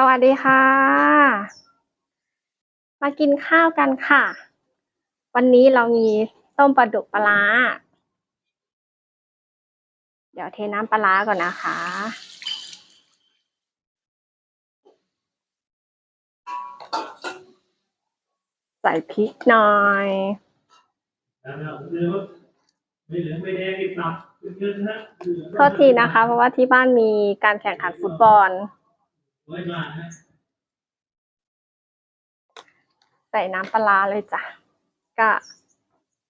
สวัสดีค่ะ มากินข้าวกันค่ะ วันนี้เรามีต้มปลาดุกปลาร้าเดี๋ยวเทน้ำปลาร้าก่อนนะคะ ใส่พริกหน่อยแล้วเราเรือว่าไม่เหลืองไม่แดงอีกตับเงินนะโทษทีนะคะ เพราะว่าที่บ้านมีการแข่งขันฟุตบอลไว้มานะ ใส่น้ำปลาร้าเลยจ้ะก็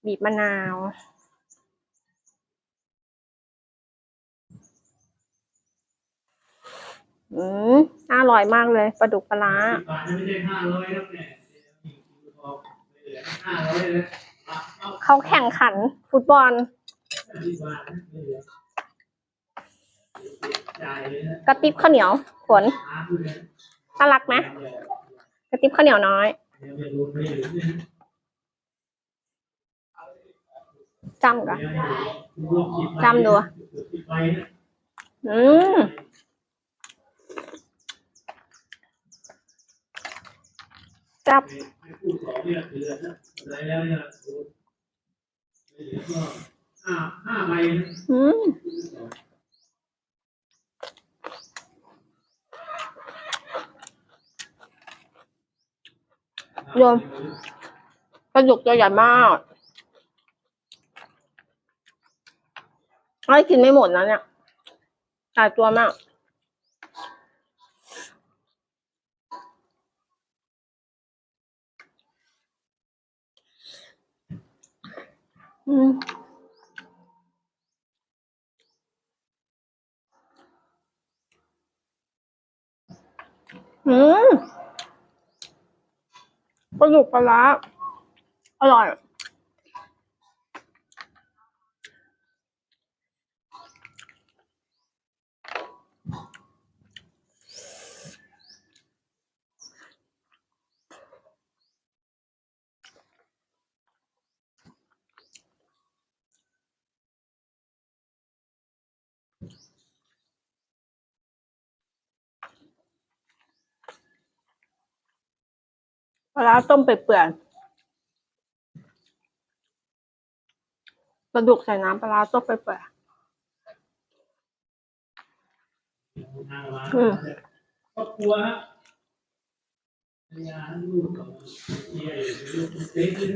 บีบมะนาวอืมอร่อยมากเลยปลาดุกปลาร้าสิบบาทไม่ใช่ห้าร้อยแล้วเนี่ยไม่เหลือห้าร้อยเลยเอาเขาแข่งขันฟุตบอล กระติบข้าวเหนียวฝนหาคุณเลยน่ารักไหมกระติบข้าวเหนียวน้อยเดี๋ยวไม่รู้ไม่เหลือเนี่ยจำกันเดี๋ยวไม่รู้ลองคิดไปจำดูคิดไปนะอืมจับให้ผู้สองเนี่ยเหลือนะอะไรแล้วเนี่ยไม่เหลือก็ห้าห้าใบนะ อืม โยมปลาดุกตัวใหญ่มากไม่กินไม่หมดนะเนี่ยหลายตัวมากอืมอืม ปลาดุกปลาร้าอร่อย ปลาร้าต้มเปื่อยๆปลาดุกใส่น้ำปลาร้าต้มเปื่อยทางมาอืมครอบครัวฮะภรรยาลูกกับเมียอยู่ลูกเล็กเลย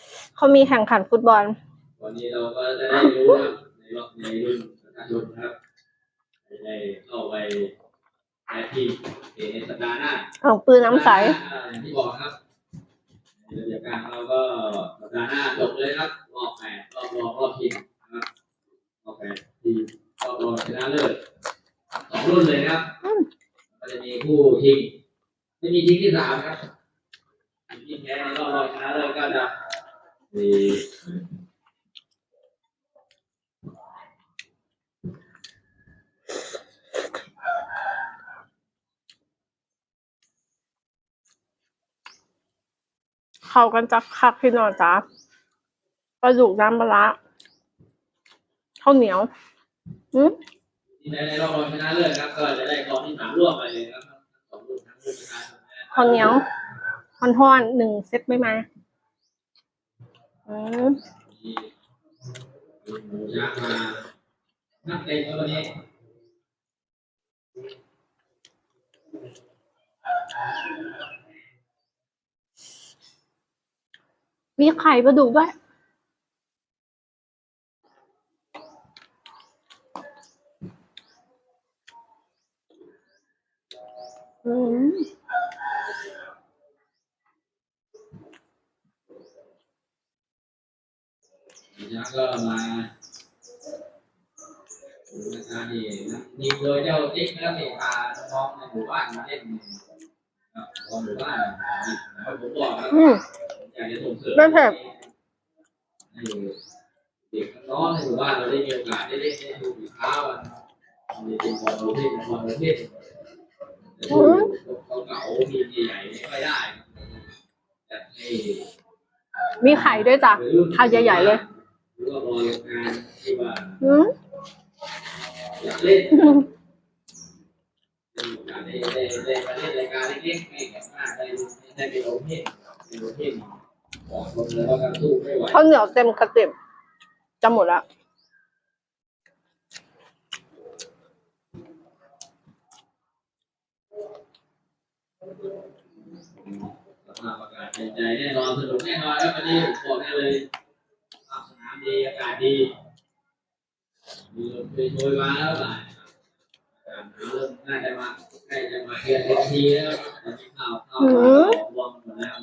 ๆเขามีแข่งขันฟุตบอล วันนี้เราก็จะได้รู้นะครับในรอบในรุ่นประชาชนนะครับจะได้เข้าไปแอทีในสัปดาห์หน้าของปืนน้ำใสอ่าอย่างที่บอกครับในระเบียบการเราก็สัปดาห์หน้าจบเลยครับรอบแปดรอบรองรอบชิงนะครับรอบแปดทีมรอบรองชนะเลิศสองรุ่นเลยนะครับอืมก็จะมีคู่ชิงไม่มีชิงที่สามครับทีมที่แพ้ในรอบรองชนะเลิศก็จะมี เขากันจักคักพี่น้องจ้าปลาดุกน้ำปลาร้าข้าวเหนียวอืมที่ในในรอบรองชนะเลิศครับก็จะได้กองที่สามร่วมไปเลยครับสองรุ่นทั้งรุ่นชนะข้าวเหนียวห่อนๆหนึ่งเซตไม่มาอืมมีหมูย่างมานักเตะครับวันนี้ มีไข่ปลาดุกด้วย อืมหมูย่างก็มาดูราคานี่มีโดยเจ้าติ๊กนะครับนี่พาน้องในหมู่บ้านมาเล่นครับตอนหมู่บ้านนะครับผมบอกครับอืมอยากจะส่งเสริมไม่เผ็ด ให้เด็กน้องในหมู่บ้านเราได้มีโอกาสได้เล่นได้ดูฝีเท้ากันในทีมบอลประเภทบอลประเภทแต่ดูเขาเก่าทีมใหญ่ๆไม่ค่อยได้จัดให้ มีไข่ด้วยจ้ะไข่ใหญ่ๆเลย หรือว่าบริการที่ว่าอืมอยากเล่นเป็นโอกาสได้ได้ได้มาเล่นรายการเล็กๆไม่แบบว่าได้ได้ไปโอเพนเป็นโอเพน ข้าวเหนียวเต็มกระติบจะหมดละสภาพอากาศเป็นใจแน่นอนสนุกแน่นอนครับวันนี้ผมบอกได้เลยสภาพสนามดีอากาศดีมีลมเพลโชยมาแล้วหลายอากาศหนาวเริ่มน่าจะมาใกล้จะมาเยือนเต็มทีแล้วตอนนี้ข่าวข่าวข่าวรวมหมดแล้ว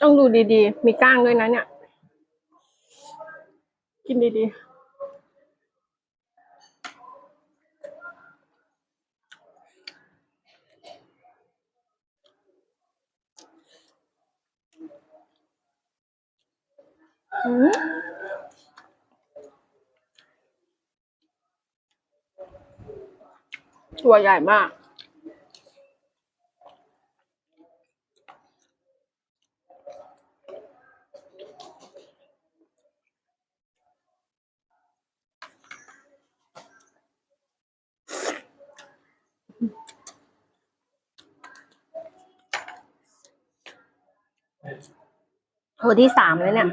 ต้องดูดีๆ มีก้างด้วยนะเนี่ย กินดีๆตัวใหญ่มาก ตัวที่สามเลยเนี่ย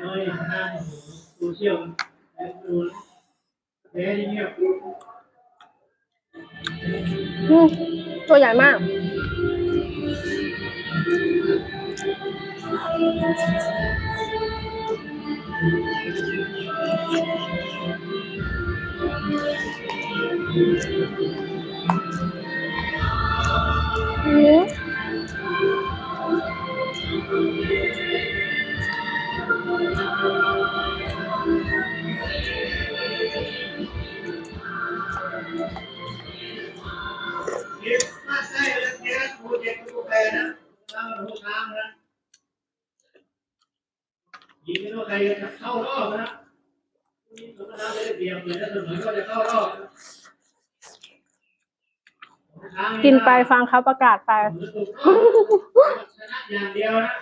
ตัวใหญ่มาก อืม โปรเจกต์กูแพ้นะตั้งหัวทางนะยิงไม่รู้ใครจะเข้ารอบนะนี่สมรภูมิได้เปรียบเลยถ้าเสมอก็จะเข้ารอบกินไปฟังเขาประกาศไปชนะอย่างเดียวนะ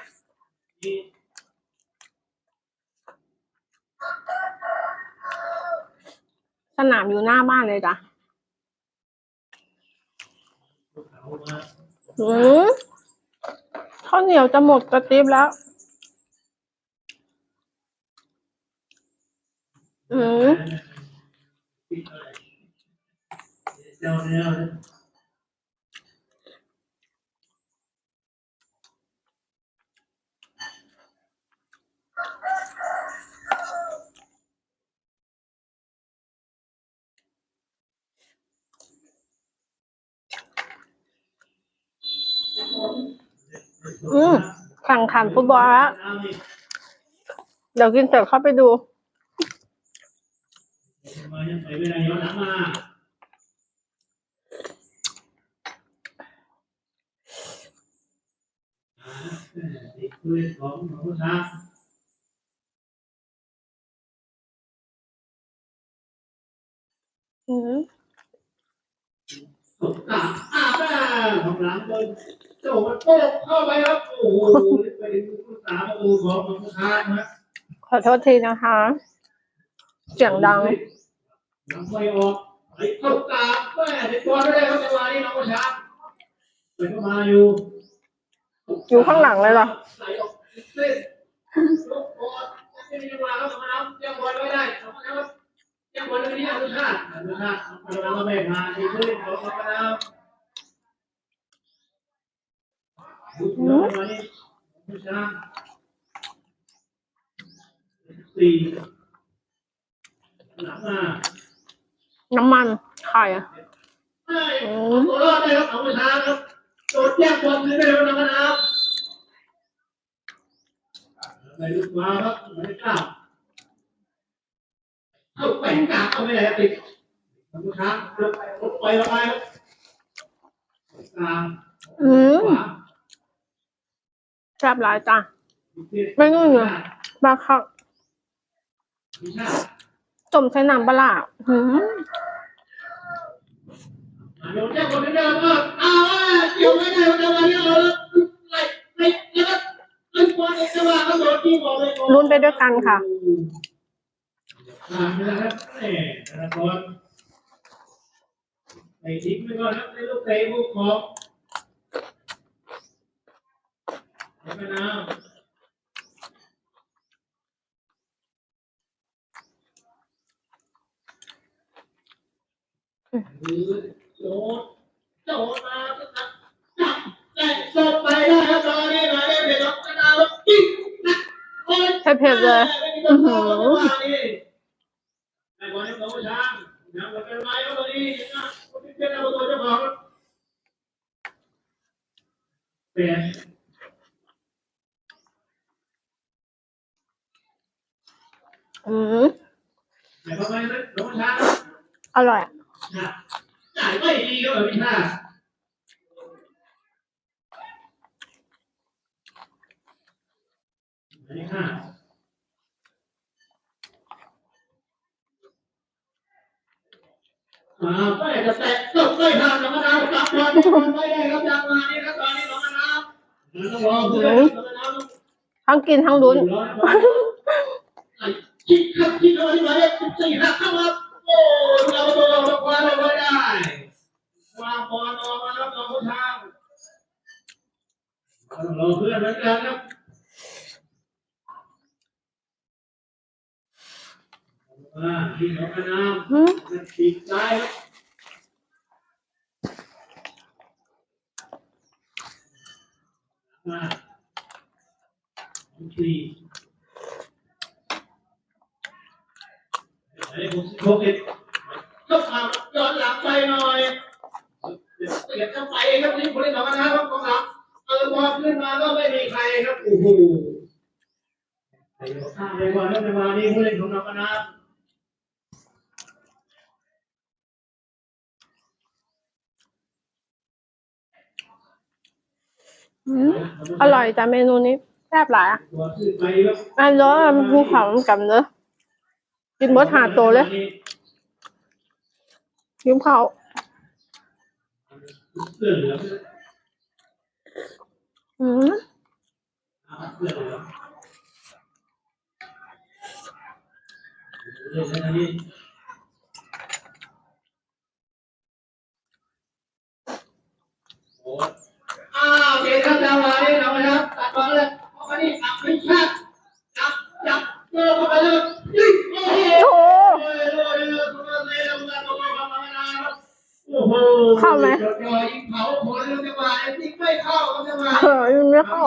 สนามอยู่หน้าบ้านเลยจ้ะ อืมข้าวเหนียวจะหมดกระติบแล้ว อืม อืมแข่งขันฟุตบอลแล้ว เดี๋ยวกินเสร็จเข้าไปดู อืม อ่าอ่าแม่ของหลังบน โจ้มันโป๊กเข้าไปครับ โอ้โหไปถึงผู้สาประตูของของผู้ชายนะขอโทษทีนะคะ เสียงดังยังไม่ออกไอ้เข้าตาแม่ติดบอลไม่ได้ครับจังหวะนี้น้องผู้ชายไปเข้ามาอยู่ อยู่ข้างหลังเลยเหรอใส่ออกเส้นลูกบอลยังไม่มีจังหวะครับสมรภูมิยังบอลไม่ได้สมรภูมิยังวันนี้อนุชาติอนุชาติเราไม่ผ่านที่พื้นของเราแล้ววันนี้อ น้ำมันไข่อะไม่ตัวรอดได้ครับอนุชาติครับโดดแยกบอลเลยได้แล้วนะครับไปลูกมาครับไม่กล้าเข้าไปกลาเขาไม่ได้ติดอนุชาติลงไปละไปครับกลางอืมขวา ซ่บหลายจ้ะไม่งงเหรอบาคักต้มใส่น้ำปลาร้าหืมเดี๋ยวแจ้งคนที่เดิมว่าอ้าวเกี่ยวไม่ได้จะมาเนี่ยเราไล่ไล่แล้วก็ไล่บอลจะว่าเขาโดนที่บอกเลยลุ้นไปด้วยกันค่ะอ่านี่นะครับแหม่ธนากรไอ้ทิ้งไปก่อนครับในลูกเตะลูกของ ไม่น้ำโจดโจดมาจับจับแต่จบไปได้ครับตอนนี้หมายเลขเด็กของคณะว่าปิ๊กนะโอ้ยเผ็ดๆเลยอื้อหือไอ้บอลนี่ของผู้ช้างยังเป็นไม้ครับตอนนี้นะคนที่เป็นประตูเจ้าของเปลี่ยน อืมไอ้บอลนี่ของผู้ช้างอร่อยอะนะจ่ายไม่ดีก็แบบนี้ค่ะอันนี้ค่ะอ่าไม่จะแตะตกไม่ทันน้องมะนาวกลับมาที่คนไม่ได้ครับจังหวะนี้ครับตอนนี้น้องมะนาวมันต้องรอเพื่อนน้องมะนาวทั้งกินทั้งลุ้น คิดครับคิดเลยมาได้สิบสี่หักเข้ามาโอ้เราตัวเราควาเราไว้ได้วางบอลออกมาครับน้องผู้ทางรอเพื่อนเหมือนกันครับอ่าที่น้องมะนาวหืมปีกซ้ายครับมาสี่ ไอ้ผมสิบหกเอ็ดก็ขับย้อนหลังไปหน่อยเดี๋ยวเดี๋ยวจะไปครับนี่คนเล่นสองนะครับของหลังเออบอลขึ้นมาก็ไม่มีใครครับโอ้โหไอ้ข้างในบอลแล้วในวันนี้ผู้เล่นของเรานะครับอืมอร่อยจ้ะเมนูนี้แซ่บหลายอะตัวขึ้นไปครับอันเด้อภูเขากับเด้อ กินเบิดหาโตวเลยยิ้มเขาอืองอืมเสื้อเหลืองเรื่องนี้โอ้อ้าเกมครับดาวานี่เราไปครับตัดบอลเลยเข้ามานี่อับพิชา ไหมยยิงเผาผลจังหวะยิงไม่เข้าจังหวะเออยังไม่เข้า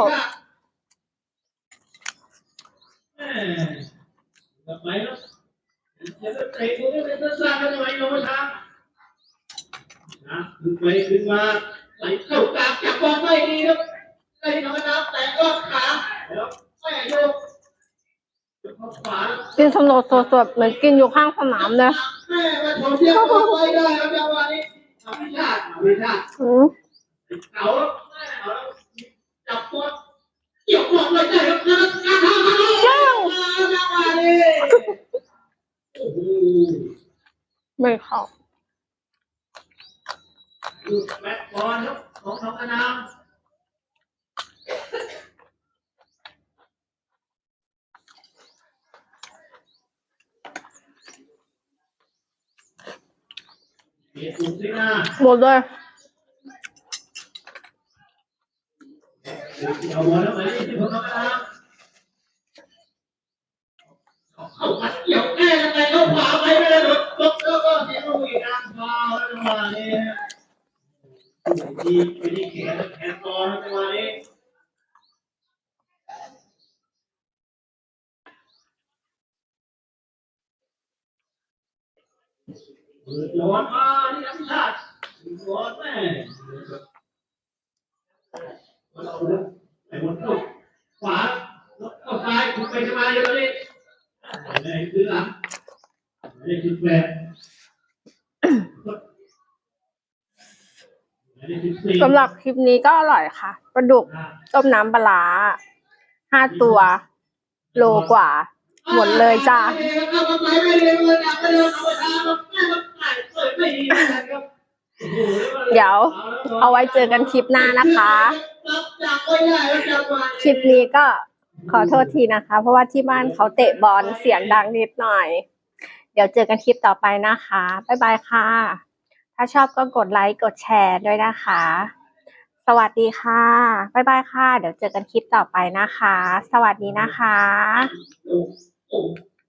แม่กลับไปแล้วอย่าไปเตะตันี้เป็นสั้นๆนะทำไมเราไม่ทำนะขึ้นไปขึ้นมาไหลเข้ากลางจับบอลไม่ดีครับไอ้น้องน้ำแตะก็ขาแล้วแม่โยกเข้าขวากินสนุกสดๆเหมือนกินอยู่ข้างสนามเลยแม่มาถอดเทียบบอลไม่ได้ครับจังหวะนี้อภิชาติอเอาแล้วแม่เอาแล้วจับบอลเกี่ยวบอลเลยได้ครับแล้วกระทำมาลูกจังหวะนี้ อ้โหไม่เข้าลูกแบทบอลครับของน้องอนาม หมดเลย ร้อนมาที่นักชาติย้อนแม่เราไปหมดเข้าขวาเข้าซ้ายคุณไปสบายอยู่ตอนนี้ไม่ได้คือหลังไม่คือแปดไม่ได้คือสี่สำหรับคลิปนี้ก็อร่อยค่ะปลาดุกต้มน้ำปลาห้าตัว โลกว่า หมดเลยจ้า เอาไปไม่เร็วเลยนะไม่เร็วเอาไปทางแม่มันถ่ายเปิดไม่ดีนะครับเดี๋ยวเอาไว้เจอกันคลิปหน้านะคะจับไม่ได้แล้วจับมาคลิปนี้ก็ขอโทษทีนะคะ เพราะว่าที่บ้านเขาเตะบอลเสียงดังนิดหน่อย เดี๋ยวเจอกันคลิปต่อไปนะคะ บ๊ายบายค่ะ ถ้าชอบก็กดไลค์กดแชร์ด้วยนะคะ สวัสดีค่ะ บ๊ายบายค่ะ เดี๋ยวเจอกันคลิปต่อไปนะคะ สวัสดีนะคะโอ้โห